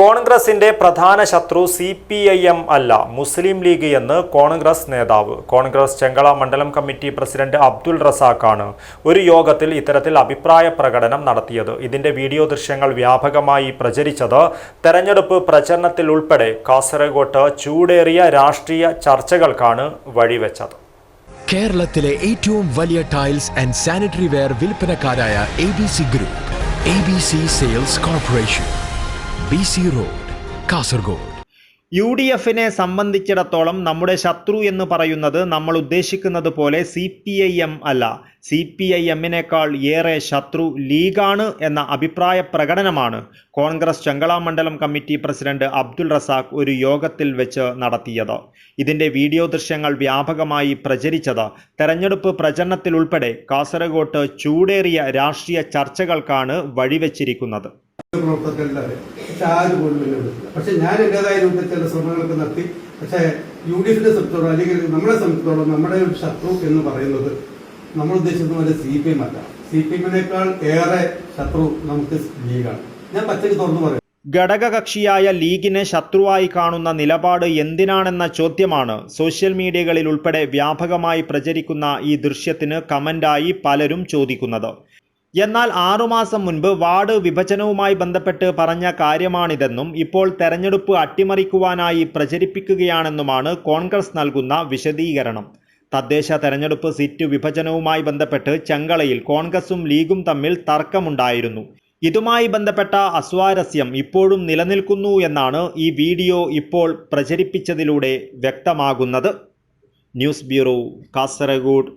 കോൺഗ്രസിന്റെ പ്രധാന ശത്രു സി പി ഐ എം അല്ല മുസ്ലിം ലീഗ് എന്ന് കോൺഗ്രസ് നേതാവ്. കോൺഗ്രസ് ചെങ്കള മണ്ഡലം കമ്മിറ്റി പ്രസിഡന്റ് അബ്ദുൾ റസാഖാണ് ഒരു യോഗത്തിൽ ഇത്തരത്തിൽ അഭിപ്രായ പ്രകടനം നടത്തിയത്. ഇതിന്റെ വീഡിയോ ദൃശ്യങ്ങൾ വ്യാപകമായി പ്രചരിച്ചത് തെരഞ്ഞെടുപ്പ് പ്രചരണത്തിൽ ഉൾപ്പെടെ കാസർഗോട്ട് ചൂടേറിയ രാഷ്ട്രീയ ചർച്ചകൾക്കാണ് വഴിവെച്ചത്. കേരളത്തിലെ ഏറ്റവും വലിയ tiles and sanitary ware വിൽപ്പനക്കാരായ A B C group A B C sales corporation road Kasaragod U D എഫിനെ സംബന്ധിച്ചിടത്തോളം നമ്മുടെ ശത്രു എന്ന് പറയുന്നത് നമ്മൾ ഉദ്ദേശിക്കുന്നത് പോലെ സി പി ഐ എം അല്ല. സി പി ഐ എമ്മിനേക്കാൾ ഏറെ ശത്രു ലീഗാണ് എന്ന അഭിപ്രായ പ്രകടനമാണ് കോൺഗ്രസ് ചെങ്കള മണ്ഡലം കമ്മിറ്റി പ്രസിഡന്റ് അബ്ദുൾ റസാഖ് ഒരു യോഗത്തിൽ വെച്ച് നടത്തിയത്. ഇതിന്റെ വീഡിയോ ദൃശ്യങ്ങൾ വ്യാപകമായി പ്രചരിച്ചത് തെരഞ്ഞെടുപ്പ് പ്രചരണത്തിലുൾപ്പെടെ കാസർഗോട്ട് ചൂടേറിയ രാഷ്ട്രീയ ചർച്ചകൾക്കാണ് വഴിവെച്ചിരിക്കുന്നത്. പ്രവർത്തകരല്ലാതെ പക്ഷെ ആരും പോലും വിളിച്ചില്ല പക്ഷെ ഞാൻ എന്റേതായ രൂപത്തിൽ ചില ശ്രമങ്ങളൊക്കെ നടത്തി. പക്ഷേ യു ഡി എഫിനെ സംബന്ധിച്ചോളം അല്ലെങ്കിൽ നമ്മളെ സംബന്ധിച്ചോളം നമ്മുടെ ഒരു ശത്രു എന്ന് പറയുന്നത് നമ്മൾ ഉദ്ദേശിക്കുന്ന പോലെ സി പി എം അല്ല. സി പി എമ്മിനേക്കാൾ ഏറെ ശത്രു നമുക്ക് ലീഗാണ്. ഞാൻ പച്ചക്ക് തുറന്നു പറയും. ഘടകകക്ഷിയായ ലീഗിനെ ശത്രുവായി കാണുന്ന നിലപാട് എന്തിനാണെന്ന ചോദ്യമാണ് സോഷ്യൽ മീഡിയകളിൽ ഉൾപ്പെടെ വ്യാപകമായി പ്രചരിക്കുന്ന ഈ ദൃശ്യത്തിന് കമന്റായി പലരും ചോദിക്കുന്നത്. എന്നാൽ ആറുമാസം മുൻപ് വാർഡ് വിഭജനവുമായി ബന്ധപ്പെട്ട് പറഞ്ഞ കാര്യമാണിതെന്നും ഇപ്പോൾ തെരഞ്ഞെടുപ്പ് അട്ടിമറിക്കുവാനായി പ്രചരിപ്പിക്കുകയാണെന്നുമാണ് കോൺഗ്രസ് നൽകുന്ന വിശദീകരണം. തദ്ദേശ തെരഞ്ഞെടുപ്പ് സീറ്റ് വിഭജനവുമായി ബന്ധപ്പെട്ട് ചെങ്കളയിൽ കോൺഗ്രസും ലീഗും തമ്മിൽ തർക്കമുണ്ടായിരുന്നു. ഇതുമായി ബന്ധപ്പെട്ട അസ്വാരസ്യം ഇപ്പോഴും നിലനിൽക്കുന്നു എന്നാണ് ഈ വീഡിയോ ഇപ്പോൾ പ്രചരിപ്പിച്ചതിലൂടെ വ്യക്തമാകുന്നത്. News bureau Kasaragod.